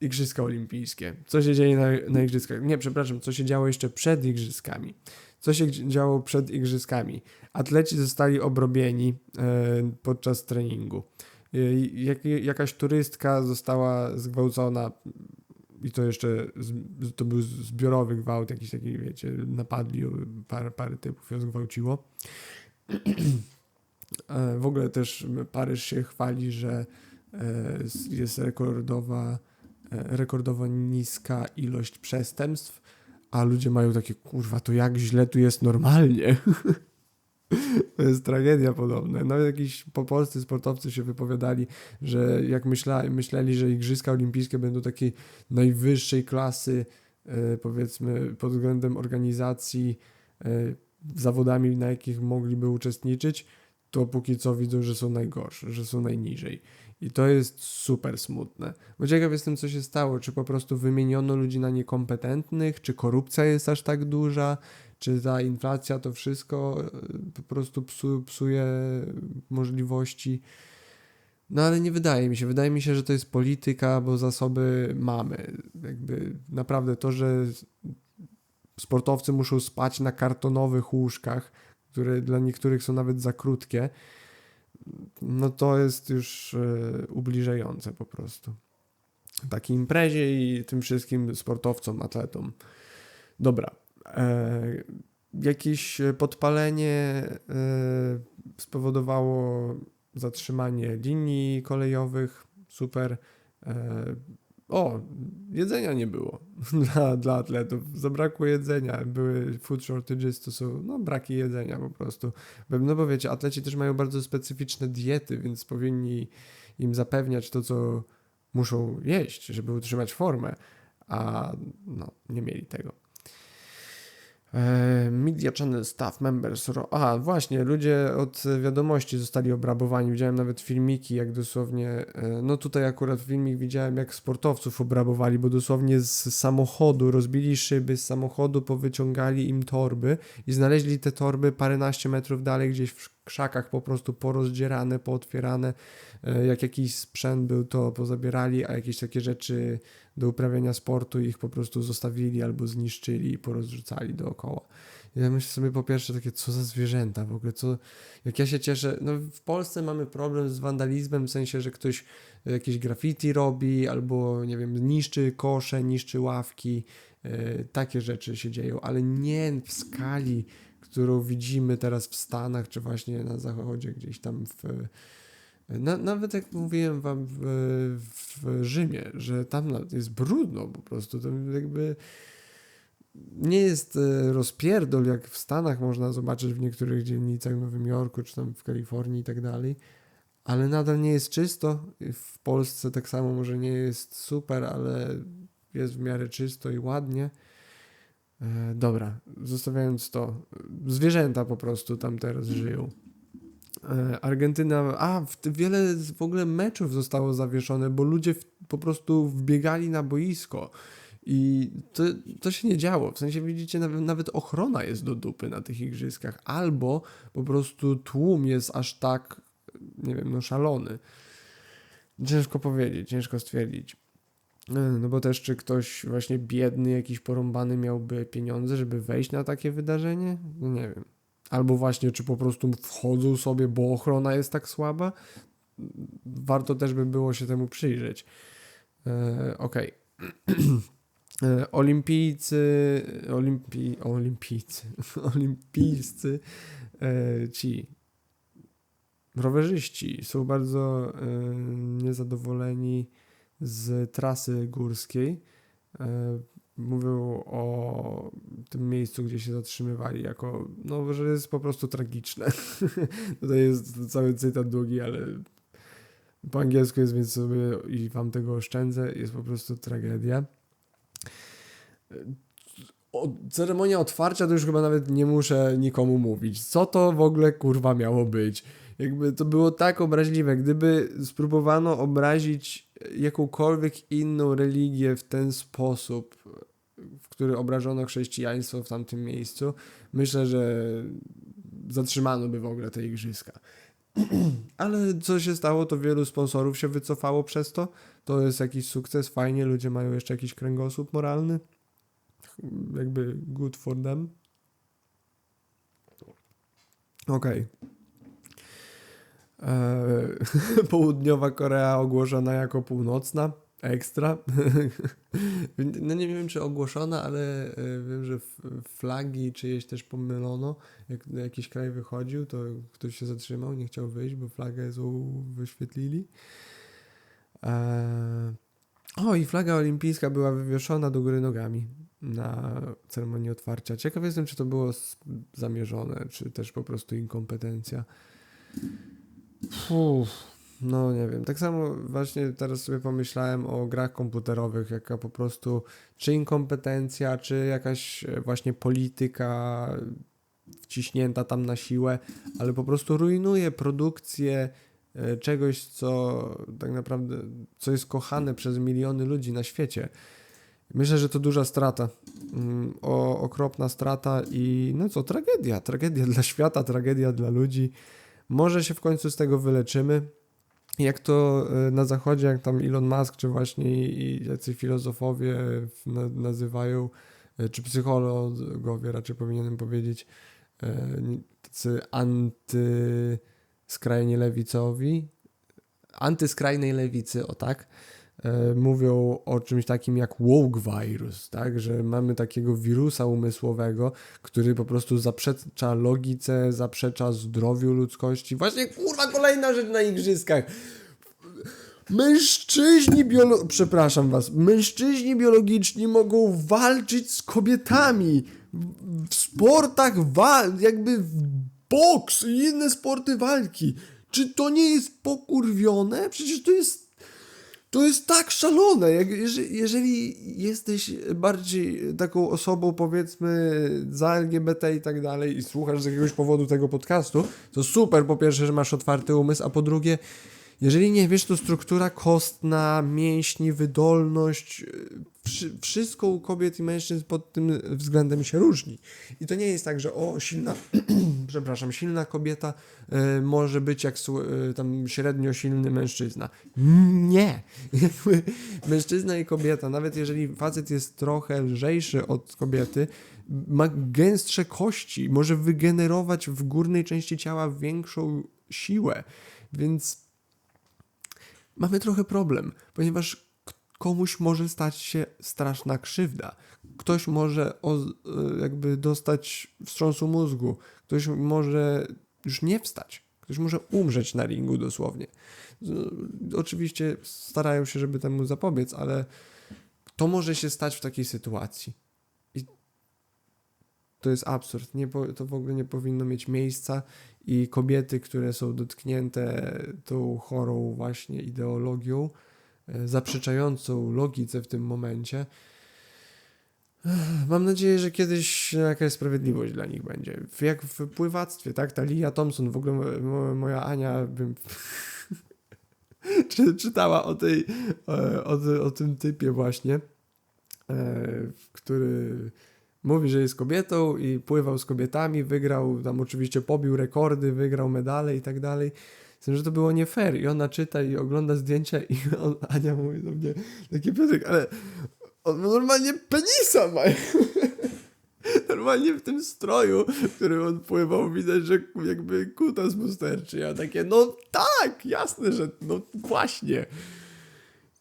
Igrzyska Olimpijskie. Co się dzieje na, na Igrzyskach? Nie, przepraszam, co się działo jeszcze przed Igrzyskami. Co się działo przed Igrzyskami? Atleci zostali obrobieni e, podczas treningu. E, jak, jakaś turystka została zgwałcona i to jeszcze to był zbiorowy gwałt, jakiś taki, wiecie, napadli, parę, parę typów ją zgwałciło. E, w ogóle też Paryż się chwali, że e, jest rekordowa, e, rekordowo niska ilość przestępstw, a ludzie mają takie, kurwa, to jak źle tu jest normalnie. To jest tragedia podobna. Nawet jakiś po polscy sportowcy się wypowiadali, że jak myśla, myśleli, że Igrzyska Olimpijskie będą takiej najwyższej klasy, powiedzmy, pod względem organizacji, zawodami, na jakich mogliby uczestniczyć, to póki co widzą, że są najgorsze, że są najniżej. I to jest super smutne. Bo ciekaw jestem, co się stało. Czy po prostu wymieniono ludzi na niekompetentnych, czy korupcja jest aż tak duża, czy ta inflacja to wszystko e, po prostu psu, psuje możliwości. No ale nie wydaje mi się. Wydaje mi się, że to jest polityka, bo zasoby mamy. Jakby naprawdę to, że sportowcy muszą spać na kartonowych łóżkach, które dla niektórych są nawet za krótkie, no to jest już e, ubliżające po prostu. Takiej imprezie i tym wszystkim sportowcom, atletom. Dobra. E, jakieś podpalenie e, spowodowało zatrzymanie linii kolejowych. Super. E, o, jedzenia nie było dla, dla atletów. Zabrakło jedzenia. Były food shortages, to są no, braki jedzenia po prostu. No bo wiecie, atleci też mają bardzo specyficzne diety, więc powinni im zapewniać to, co muszą jeść, żeby utrzymać formę, a no, nie mieli tego. E, Media Channel Staff Members. A, właśnie, ludzie od wiadomości zostali obrabowani. Widziałem nawet filmiki, jak dosłownie. E, no tutaj akurat filmik widziałem, jak sportowców obrabowali, bo dosłownie z samochodu rozbili szyby, z samochodu powyciągali im torby i znaleźli te torby paręnaście metrów dalej, gdzieś w krzakach po prostu porozdzierane, pootwierane. E, jak jakiś sprzęt był, to pozabierali, a jakieś takie rzeczy do uprawiania sportu ich po prostu zostawili albo zniszczyli i porozrzucali dookoła. Ja myślę sobie po pierwsze takie, co za zwierzęta w ogóle, co, jak ja się cieszę, no w Polsce mamy problem z wandalizmem, w sensie, że ktoś jakieś graffiti robi, albo nie wiem, niszczy kosze, niszczy ławki, yy, takie rzeczy się dzieją, ale nie w skali, którą widzimy teraz w Stanach, czy właśnie na zachodzie, gdzieś tam w na, nawet jak mówiłem wam w, w Rzymie, że tam jest brudno po prostu, to jakby nie jest e, rozpierdol, jak w Stanach można zobaczyć w niektórych dzielnicach w Nowym Jorku, czy tam w Kalifornii i tak dalej, ale nadal nie jest czysto. W Polsce tak samo może nie jest super, ale jest w miarę czysto i ładnie. E, dobra, zostawiając to, zwierzęta po prostu tam teraz żyją. E, Argentyna, a wiele w ogóle meczów zostało zawieszone, bo ludzie w, po prostu wbiegali na boisko. I to, to się nie działo. W sensie widzicie, nawet, ochrona jest do dupy na tych igrzyskach, albo po prostu tłum jest aż tak, nie wiem, no szalony. Ciężko powiedzieć, ciężko stwierdzić. E, no bo też, czy ktoś właśnie biedny, jakiś porąbany miałby pieniądze, żeby wejść na takie wydarzenie? No nie wiem. Albo właśnie, czy po prostu wchodzą sobie, bo ochrona jest tak słaba. Warto też by było się temu przyjrzeć. E, Okej. Okay. Olimpijcy, olimpi, olimpijcy, olimpijscy, e, ci rowerzyści są bardzo e, niezadowoleni z trasy górskiej. Mówią o tym miejscu, gdzie się zatrzymywali, jako, no, że jest po prostu tragiczne. Tutaj jest cały cytat długi, ale po angielsku jest, więc sobie i wam tego oszczędzę. Jest po prostu tragedia. O, ceremonia otwarcia to już chyba nawet nie muszę nikomu mówić. Co to w ogóle kurwa miało być? Jakby to było tak obraźliwe. Gdyby spróbowano obrazić jakąkolwiek inną religię w ten sposób, w który obrażono chrześcijaństwo w tamtym miejscu, myślę, że zatrzymano by w ogóle te igrzyska. Ale co się stało, to wielu sponsorów się wycofało przez to. To jest jakiś sukces, fajnie, ludzie mają jeszcze jakiś kręgosłup moralny. Jakby good for them. Okej. Eee, Południowa Korea ogłoszona jako północna. Ekstra. no nie wiem, czy ogłoszona, ale e, wiem, że flagi czyjeś też pomylono. Jak jakiś kraj wychodził, to ktoś się zatrzymał, nie chciał wyjść, bo flagę złą wyświetlili. Eee, o, i flaga olimpijska była wywieszona do góry nogami na ceremonii otwarcia. Ciekaw jestem, czy to było zamierzone, czy też po prostu inkompetencja. Fuh, no nie wiem. Tak samo właśnie teraz sobie pomyślałem o grach komputerowych, jaka po prostu czy inkompetencja, czy jakaś e, właśnie polityka wciśnięta tam na siłę, ale po prostu rujnuje produkcję e, czegoś, co tak naprawdę, co jest kochane przez miliony ludzi na świecie. Myślę, że to duża strata. Mm, O, okropna strata i no co, tragedia. Tragedia dla świata, tragedia dla ludzi. Może się w końcu z tego wyleczymy. Jak to e, na zachodzie, jak tam Elon Musk, czy właśnie i jacy filozofowie nazywają, e, czy psychologowie raczej powinienem powiedzieć, e, tacy antyskrajnie lewicowi, antyskrajnej lewicy, o tak, mówią o czymś takim jak woke virus, tak, że mamy takiego wirusa umysłowego, który po prostu zaprzecza logice, zaprzecza zdrowiu ludzkości. Właśnie kurwa kolejna rzecz na igrzyskach. Mężczyźni biolo... Przepraszam was. Mężczyźni biologiczni mogą walczyć z kobietami. W- sportach wal... jakby w boks i inne sporty walki. Czy to nie jest pokurwione? Przecież to jest to jest tak szalone. Jak, jeżeli, jeżeli jesteś bardziej taką osobą, powiedzmy, za LGBT i tak dalej, i słuchasz z jakiegoś powodu tego podcastu, to super, po pierwsze, że masz otwarty umysł, a po drugie, jeżeli nie wiesz, to struktura kostna, mięśni, wydolność, wszy, wszystko u kobiet i mężczyzn pod tym względem się różni. I to nie jest tak, że o, silna, przepraszam, silna kobieta y, może być jak y, tam średnio silny mężczyzna. Nie. Mężczyzna i kobieta, nawet jeżeli facet jest trochę lżejszy od kobiety, ma gęstsze kości, może wygenerować w górnej części ciała większą siłę. Więc mamy trochę problem, ponieważ komuś może stać się straszna krzywda. Ktoś może o, y, jakby dostać wstrząsu mózgu, ktoś może już nie wstać, ktoś może umrzeć na ringu dosłownie. Oczywiście starają się, żeby temu zapobiec, ale to może się stać w takiej sytuacji. I to jest absurd. Nie to w ogóle nie powinno mieć miejsca i kobiety, które są dotknięte tą chorą właśnie ideologią, e, zaprzeczającą logice w tym momencie, Mam nadzieję, że kiedyś jakaś sprawiedliwość dla nich będzie. Jak w pływactwie, tak? Ta Lia Thompson, w ogóle mo- moja Ania bym czy, czytała o tej, e, o, o tym typie właśnie, e, który mówi, że jest kobietą i pływał z kobietami, wygrał, tam oczywiście pobił rekordy, wygrał medale i tak dalej. Z tym, że to było nie fair i ona czyta i ogląda zdjęcia i on, Ania mówi do mnie, taki Piotrek, ale on ma normalnie penisa ma. Normalnie w tym stroju, w którym on pływał, widać, że jakby kutas mu sterczy. Ja takie, no tak, jasne, że no właśnie.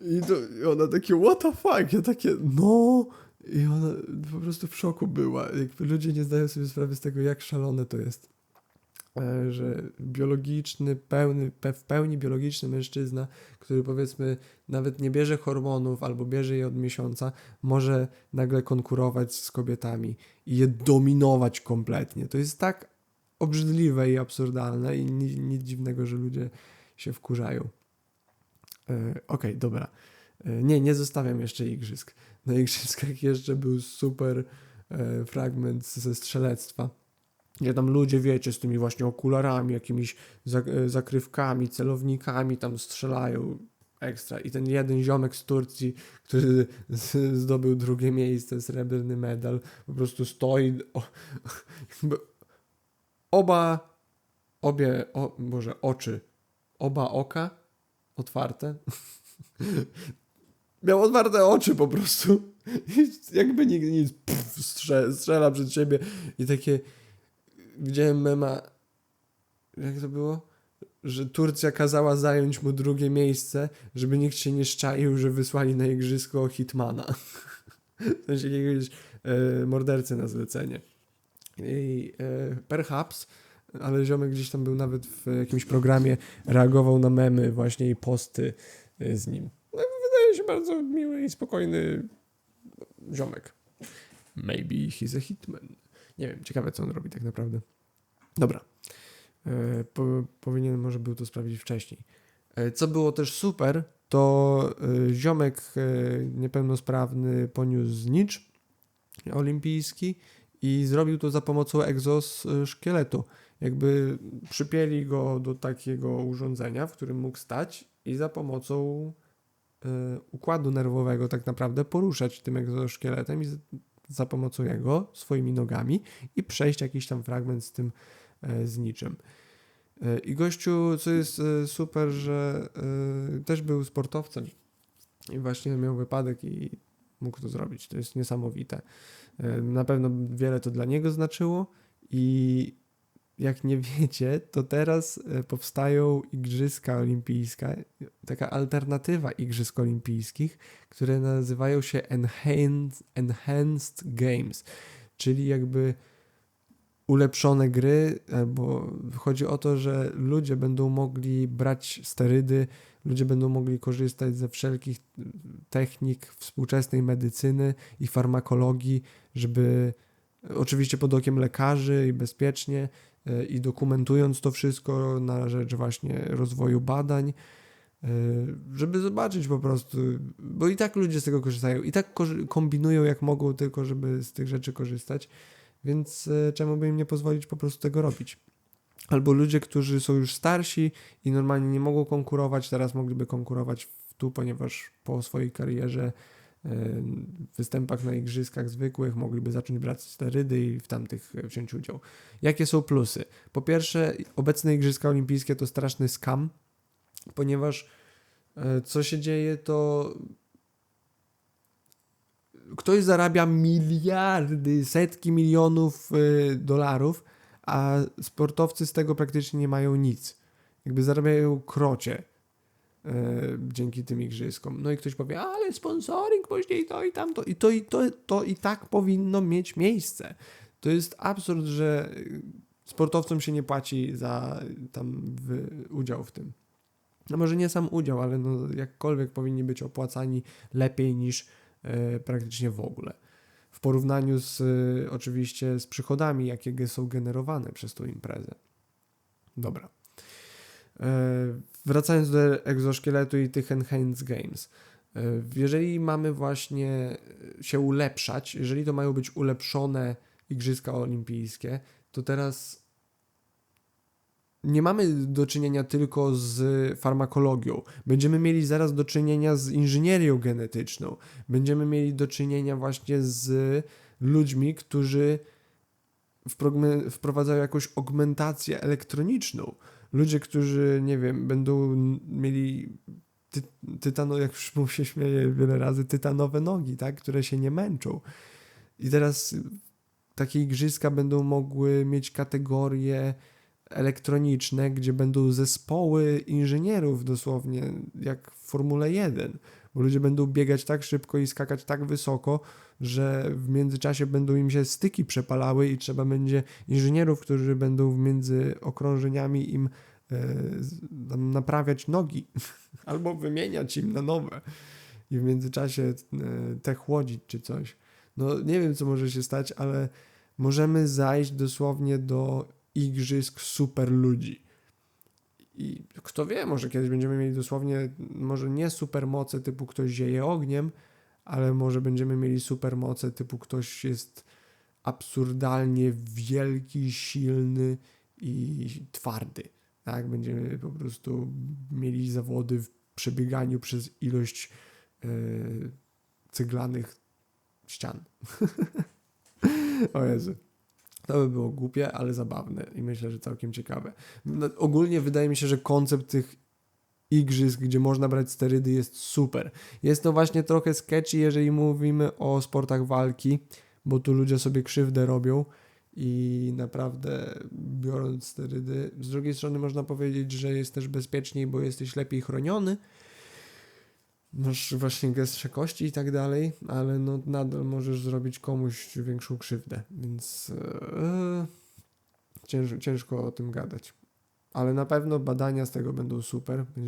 I, to, I ona takie, what the fuck? Ja takie, no. I ona po prostu w szoku była. Jakby ludzie nie zdają sobie sprawy z tego, jak szalone to jest. E, Że biologiczny, pełny, pe- w pełni biologiczny mężczyzna, który powiedzmy nawet nie bierze hormonów albo bierze je od miesiąca, może nagle konkurować z kobietami i je dominować kompletnie. To jest tak obrzydliwe i absurdalne i ni- nic dziwnego, że ludzie się wkurzają. E, Okej, dobra. E, Nie, nie zostawiam jeszcze igrzysk. Na igrzyskach jeszcze był super fragment ze strzelectwa. Gdzie tam ludzie, wiecie, z tymi właśnie okularami, jakimiś e, zakrywkami, celownikami tam strzelają ekstra. I ten jeden ziomek z Turcji, który zdobył drugie miejsce, srebrny medal, po prostu stoi. O, oba obie, o, Boże, oczy, oba oka otwarte. Miał otwarte oczy po prostu. I jakby nigdy nic pff, strze, strzela przed siebie. I takie widziałem mema, jak to było? Że Turcja kazała zająć mu drugie miejsce, żeby nikt się nie szczaił, że wysłali na igrzysko Hitmana. w sensie jakiegoś e, mordercy na zlecenie. I e, perhaps, ale ziomek gdzieś tam był nawet w jakimś programie, reagował na memy właśnie i posty e, z nim. No, wydaje się bardzo miły i spokojny ziomek. Maybe he's a hitman. Nie wiem, ciekawe co on robi tak naprawdę. Dobra. E, po, powinien może był to sprawdzić wcześniej. E, co było też super, to e, ziomek niepełnosprawny poniósł znicz olimpijski i zrobił to za pomocą egzoszkieletu. Jakby przypięli go do takiego urządzenia, w którym mógł stać i za pomocą układu nerwowego tak naprawdę poruszać tym egzoszkieletem i za pomocą jego swoimi nogami i przejść jakiś tam fragment z tym e, z niczym. E, I gościu, co jest e, super, że też był sportowcem i właśnie miał wypadek i mógł to zrobić. To jest niesamowite. Na pewno wiele to dla niego znaczyło i jak nie wiecie, to teraz e, powstają Igrzyska Olimpijskie, taka alternatywa Igrzysk Olimpijskich, które nazywają się Enhanced, Enhanced Games, czyli jakby ulepszone gry, e, bo chodzi o to, że ludzie będą mogli brać sterydy, ludzie będą mogli korzystać ze wszelkich technik współczesnej medycyny i farmakologii, żeby oczywiście pod okiem lekarzy i bezpiecznie e, i dokumentując to wszystko na rzecz właśnie rozwoju badań, e, żeby zobaczyć po prostu, bo i tak ludzie z tego korzystają, i tak kombinują jak mogą tylko, żeby z tych rzeczy korzystać, więc e, czemu by im nie pozwolić po prostu tego robić? Albo ludzie, którzy są już starsi i normalnie nie mogą konkurować, teraz mogliby konkurować w tu, ponieważ po swojej karierze e, występach na igrzyskach zwykłych mogliby zacząć brać sterydy i w tamtych e, wziąć udział. Jakie są plusy? Po pierwsze, obecne igrzyska olimpijskie to straszny skam, ponieważ e, co się dzieje, to ktoś zarabia miliardy, setki milionów e, dolarów, a sportowcy z tego praktycznie nie mają nic. Jakby zarabiają krocie e, dzięki tym igryskom. No i ktoś powie, ale sponsoring później to i tamto. I to i, to, to i tak powinno mieć miejsce. To jest absurd, że sportowcom się nie płaci za tam w, udział w tym. No może nie sam udział, ale no jakkolwiek powinni być opłacani lepiej niż e, praktycznie w ogóle. W porównaniu z e, oczywiście z przychodami, jakie są generowane przez tą imprezę. Dobra. E, wracając do egzoszkieletu i tych Enhanced Games. E, Jeżeli mamy właśnie się ulepszać, jeżeli to mają być ulepszone Igrzyska Olimpijskie, to teraz nie mamy do czynienia tylko z farmakologią. Będziemy mieli zaraz do czynienia z inżynierią genetyczną. Będziemy mieli do czynienia właśnie z ludźmi, którzy wprowadzają jakąś augmentację elektroniczną. Ludzie, którzy, nie wiem, będą mieli ty, tytano, jak już mu się śmieje wiele razy, tytanowe nogi, tak, które się nie męczą. I teraz takie igrzyska będą mogły mieć kategorie elektroniczne, gdzie będą zespoły inżynierów dosłownie, jak w Formule 1, bo ludzie będą biegać tak szybko i skakać tak wysoko, że w międzyczasie będą im się styki przepalały i trzeba będzie inżynierów, którzy będą między okrążeniami im e, naprawiać nogi albo wymieniać im na nowe i w międzyczasie e, te chłodzić czy coś. No nie wiem, co może się stać, ale możemy zajść dosłownie do igrzysk super ludzi. I kto wie, może kiedyś będziemy mieli dosłownie, może nie supermoce typu ktoś zieje ogniem, ale może będziemy mieli supermoce typu ktoś jest absurdalnie wielki, silny i twardy. Tak, będziemy po prostu mieli zawody w przebieganiu przez ilość e, ceglanych ścian. o Jezu. To by było głupie, ale zabawne i myślę, że całkiem ciekawe. No, ogólnie wydaje mi się, że koncept tych igrzysk, gdzie można brać sterydy jest super. Jest to właśnie trochę sketchy, jeżeli mówimy o sportach walki, bo tu ludzie sobie krzywdę robią i naprawdę biorąc sterydy. Z drugiej strony można powiedzieć, że jest też bezpieczniej, bo jesteś lepiej chroniony. Masz właśnie gęstsze kości i tak dalej, ale no nadal możesz zrobić komuś większą krzywdę, więc e, cięż, ciężko o tym gadać. Ale na pewno badania z tego będą super. Będziemy